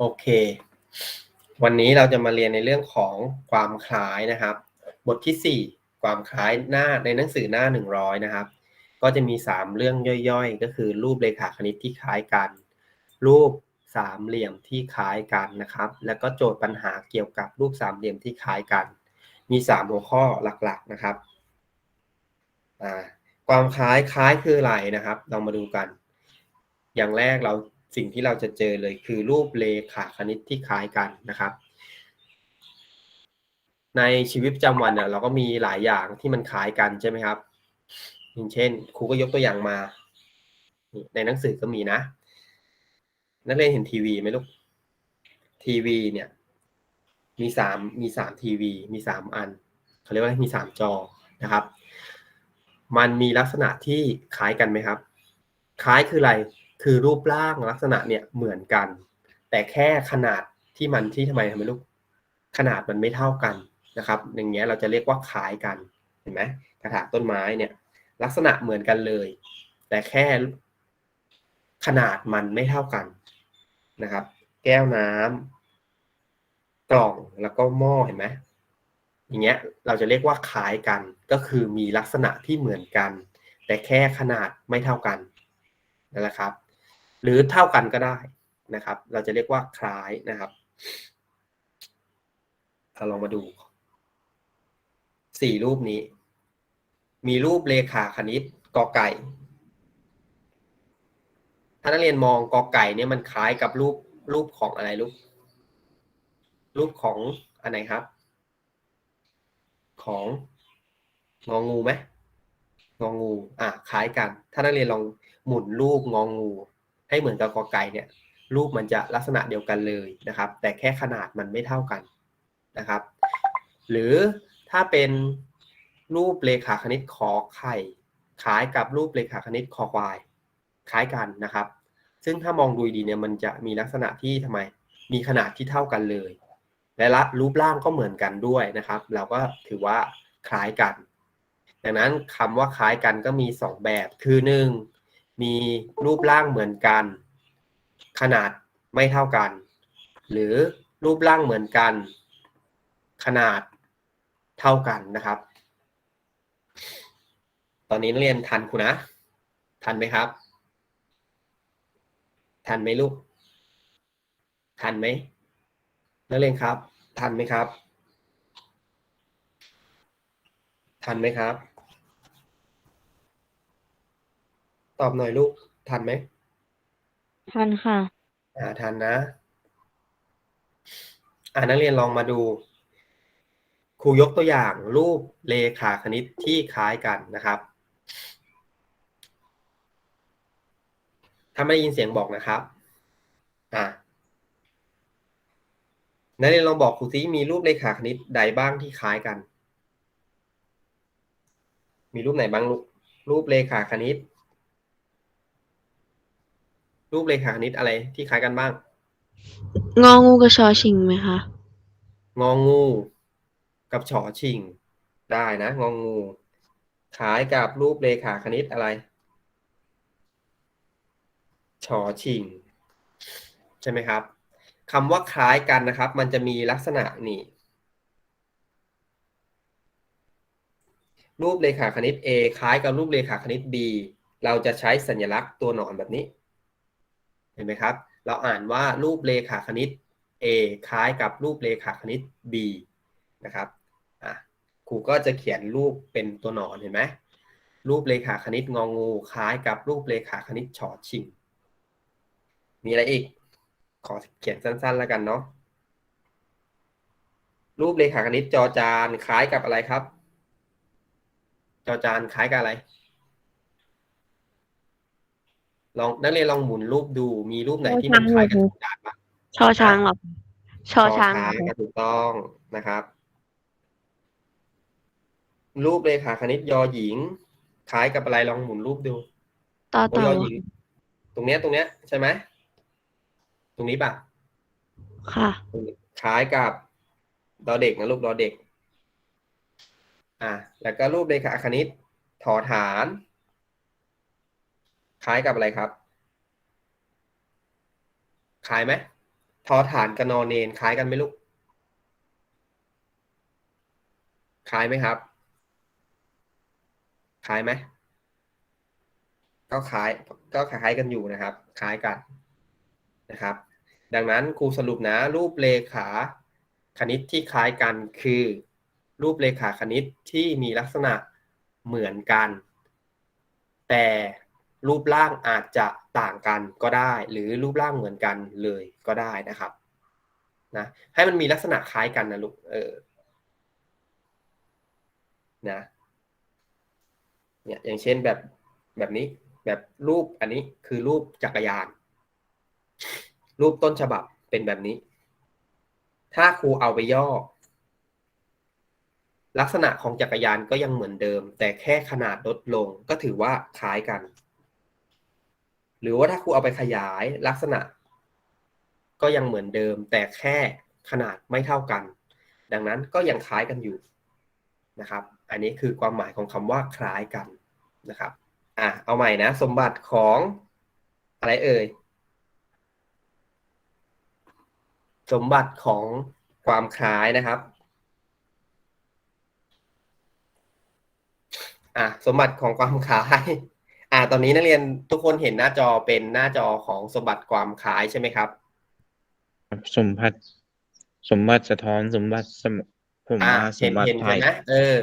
โอเค วันนี้เราจะมาเรียนในเรื่องของความคล้ายนะครับ บทที่ 4 ความคล้ายหน้าในหนังสือหน้า 100 นะครับ ก็จะมี 3 เรื่องย่อยๆ ก็คือรูปเรขาคณิตที่คล้ายกัน รูปสามเหลี่ยมที่คล้ายกันนะครับ แล้วก็โจทย์ปัญหาเกี่ยวกับรูปสามเหลี่ยมที่คล้ายกัน มี 3 หัวข้อหลักๆนะครับความคล้ายคล้ายคืออะไรนะครับ เรามาดูกัน อย่างแรกเรา สิ่งที่เราจะเจอเลยคือรูปเลขาคณิตที่คล้ายกันนะครับ ในชีวิตประจำวันเนี่ยเราก็มีหลายอย่างที่มันคล้ายกันใช่ไหมครับอย่างเช่น ครูก็ยกตัวอย่างมา ในหนังสือก็มีนะ นักเรียนเห็นทีวีไหมลูกทีวีเนี่ยมีสามมีสามทีวีมีสามอันเขาเรียกว่ามีสามจอนะครับ มันมีลักษณะที่คล้ายกันไหมครับ คล้ายคืออะไร คือรูปร่างลักษณะเนี่ยเหมือนกัน แต่แค่ขนาดที่มันที่ทำไมทำไมลูกขนาดมันไม่เท่ากันนะครับ อย่างเงี้ยเราจะเรียกว่าคล้ายกันเห็นไหมกระถางต้นไม้เนี่ยลักษณะเหมือนกันเลย แต่แค่ขนาดมันไม่เท่ากันนะครับ แก้วน้ำกล่องแล้วก็หม้อเห็นไหมอย่างเงี้ยเราจะเรียกว่าคล้ายกันก็คือมีลักษณะที่เหมือนกัน แต่แค่ขนาดไม่เท่ากันนั่นแหละครับ หรือเท่ากันก็ได้นะครับ เราจะเรียกว่าคล้ายนะครับเราลองมาดูสี่รูปนี้ มีรูปเลขาคณิตกอไก่ ถ้านักเรียนมองกอไก่เนี่ยมันคล้ายกับรูปรูปของอะไรลูกรูปของอันไหนครับ ของงองูไหมงองู อะคล้ายกัน ถ้านักเรียนลองหมุนรูปงองู ให้เหมือนกับกอไก่เนี่ยรูปมันจะลักษณะเดียวกันเลยนะครับ แต่แค่ขนาดมันไม่เท่ากันนะครับ หรือถ้าเป็นรูปเลขาคณิตขอไข่คล้ายกับรูปเลขาคณิตคอควายคล้ายกันนะครับ ซึ่งถ้ามองดูดีเนี่ยมันจะมีลักษณะที่ทำไมมีขนาดที่เท่ากันเลย และละรูปร่างก็เหมือนกันด้วยนะครับ เราก็ถือว่าคล้ายกัน ดังนั้นคำว่าคล้ายกันก็มี 2 แบบคือ 1. มีรูปร่างเหมือนกัน ขนาดไม่เท่ากัน หรือรูปร่างเหมือนกัน ขนาดเท่ากันนะครับ ตอนนี้นักเรียนทันครูนะ ทันไหมครับ ทันไหมลูก ทันไหมนักเรียนครับ ทันไหมครับ ทันไหมครับ ตอบหน่อยลูก ทันไหมทันค่ะ อ่าทันนะ อ่านักเรียนลองมาดู ครูยกตัวอย่างรูปเลขาคณิตที่คล้ายกันนะครับถ้าไม่ได้ยินเสียงบอกนะครับ อ่านักเรียนลองบอกครูซิมีรูปเลขาคณิตใดบ้างที่คล้ายกัน มีรูปไหนบ้างลูกรูปเลขาคณิต รูปเลขาคณิตอะไรที่คล้ายกันบ้าง งองูกับชอชิงไหมคะ งองู กับฉอชิง ได้นะ งองูคล้ายกับรูปเลขาคณิตอะไร ฉอชิง ใช่ไหมครับคำว่าคล้ายกันนะครับ มันจะมีลักษณะนี่ รูปเลขาคณิต A คล้ายกับรูปเลขาคณิต B เราจะใช้สัญลักษณ์ตัวหนอนแบบนี้ เห็นไหมครับ เราอ่านว่ารูปเลขาคณิต A คล้ายกับรูปเลขาคณิต B นะครับครูก็จะเขียนรูปเป็นตัวหนอนเห็นไหมรูปเลขาคณิตงองูคล้ายกับรูปเลขาคณิตชอชิง มีอะไรอีก ขอเขียนสั้นๆแล้วกันเนาะรูปเลขาคณิตจอจานคล้ายกับอะไรครับ จอจานคล้ายกับอะไร ลองนักเรียนลองหมุนรูปดูมีรูปไหนที่มันคล้ายกับจอจานบ้างชอช้างเหรอชอช้างช้างก็ถูกต้องนะครับ รูปเลขาคณิตยอหญิง คล้ายกับอะไรลองหมุนรูปดูต่อโอ้เต่ายอหญิง ตรงเนี้ยตรงเนี้ยใช่ไหมตรงนี้ป่ะค่ะคล้ายกับดอเด็กนะรูปดอเด็ก อะแล้วก็รูปเลขาคณิตถอฐาน คล้ายกับอะไรครับ คล้ายไหมทอฐานกับนอนเนนคล้ายกันไหมลูก คล้ายไหมครับ คล้ายไหมก็คล้ายก็คล้ายกันอยู่นะครับ คล้ายกันนะครับ ดังนั้นครูสรุปนะ รูปเลขาคณิตที่คล้ายกันคือ รูปเลขาคณิตที่มีลักษณะเหมือนกัน แต่ รูปร่างอาจจะต่างกันก็ได้ หรือรูปร่างเหมือนกันเลยก็ได้นะครับนะให้มันมีลักษณะคล้ายกันนะลูกเออนะเนี่ยอย่างเช่นแบบแบบนี้แบบรูปอันนี้คือรูปจักรยาน รูปต้นฉบับเป็นแบบนี้ ถ้าครูเอาไปย่อ ลักษณะของจักรยานก็ยังเหมือนเดิม แต่แค่ขนาดลดลงก็ถือว่าคล้ายกัน หรือว่าถ้าครูเอาไปขยายลักษณะ ก็ยังเหมือนเดิม แต่แค่ขนาดไม่เท่ากัน ดังนั้นก็ยังคล้ายกันอยู่นะครับ อันนี้คือความหมายของคำว่าคล้ายกันนะครับอะเอาใหม่นะ สมบัติของอะไรเอ่ยสมบัติของความคล้ายนะครับอะสมบัติของความคล้าย อะตอนนี้นักเรียนทุกคนเห็นหน้าจอเป็นหน้าจอของสมบัติความคล้ายใช่ไหมครับสมบัติสมบัติสะท้อนสมบัติสมผมอ่าว่าสเห็มนบัติเห็นไทใช่ยไหมเออ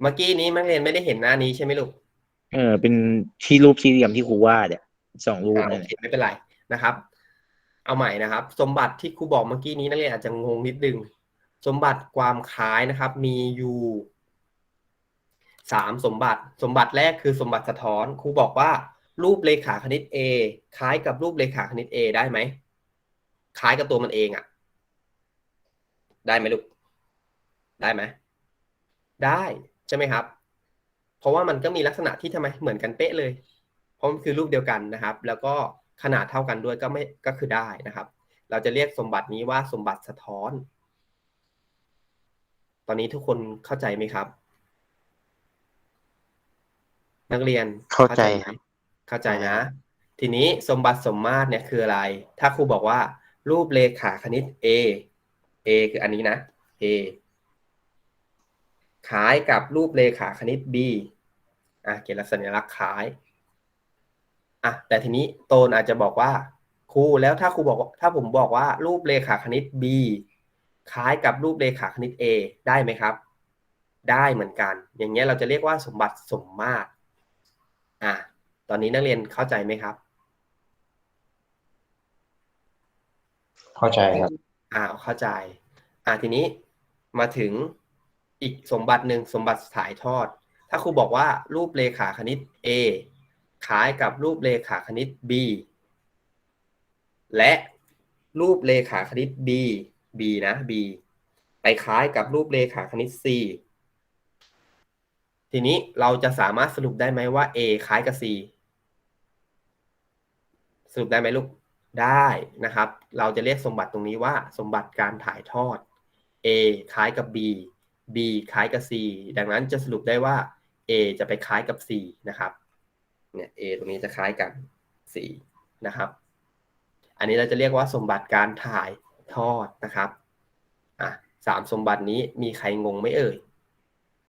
เมื่อกี้นี้นักเรียนไม่ได้เห็นหน้านี้ใช่ไหมลูก เออเป็นที่รูปสี่เหลี่ยมที่ครูวาดเนี่ยสองรูปอ่าโอนั่นแหเคละไม่เป็นไรนะครับ เอาใหม่นะครับ สมบัติที่ครูบอกเมื่อกี้นี้นักเรียนอาจจะงงนิดนึง สมบัติความคล้ายนะครับ มีอยู่ สามสมบัติสมบัติแรกคือสมบัติสะท้อนครูบอกว่า รูปเลขาคณิต A คล้ายกับรูปเลขาคณิต A ได้ไหมคล้ายกับตัวมันเองอะได้ไหมลูก ได้ไหมได้ใช่ไหมครับ เพราะว่ามันก็มีลักษณะที่ทำไมเหมือนกันเป๊ะเลย เพราะมันคือรูปเดียวกันนะครับ แล้วก็ขนาดเท่ากันด้วยก็ไม่ก็คือได้นะครับ เราจะเรียกสมบัตินี้ว่าสมบัติสะท้อน ตอนนี้ทุกคนเข้าใจไหมครับ นักเรียนเข้าใจไหมครับ เข้าใจนะ ทีนี้สมบัติสมมาตรเนี่ยคืออะไร ถ้าครูบอกว่า รูปเลขาคณิต A A คืออันนี้นะ A คล้ายกับรูปเลขาคณิต B อะเขียนลักษณะลักษณ์คล้ายอะแต่ทีนี้โตนอาจจะบอกว่าครูแล้วถ้าครูบอกว่าถ้าผมบอกว่า รูปเลขาคณิต B คล้ายกับรูปเลขาคณิต A ได้ไหมครับ ได้เหมือนกัน อย่างเงี้ยเราจะเรียกว่าสมบัติสมมาตร อะตอนนี้นักเรียนเข้าใจไหมครับ เข้าใจครับอ่าเข้าใจ อ่าทีนี้มาถึงอีกสมบัติหนึ่งสมบัติถ่ายทอด ถ้าครูบอกว่ารูปเลขาคณิต A คล้ายกับรูปเลขาคณิต B และรูปเลขาคณิต B B นะ B ไปคล้ายกับรูปเลขาคณิต C ทีนี้เราจะสามารถสรุปได้ไหมว่า A คล้ายกับ C สรุปได้ไหมลูก ได้นะครับ เราจะเรียกสมบัติตรงนี้ว่า สมบัติการถ่ายทอด A คล้ายกับ B B คล้ายกับ C ดังนั้นจะสรุปได้ว่า A จะไปคล้ายกับ C นะครับเนี่ย A ตรงนี้จะคล้ายกัน C นะครับ อันนี้เราจะเรียกว่าสมบัติการถ่ายทอดนะครับอะสามสมบัตินี้มีใครงงไหมเอ่ย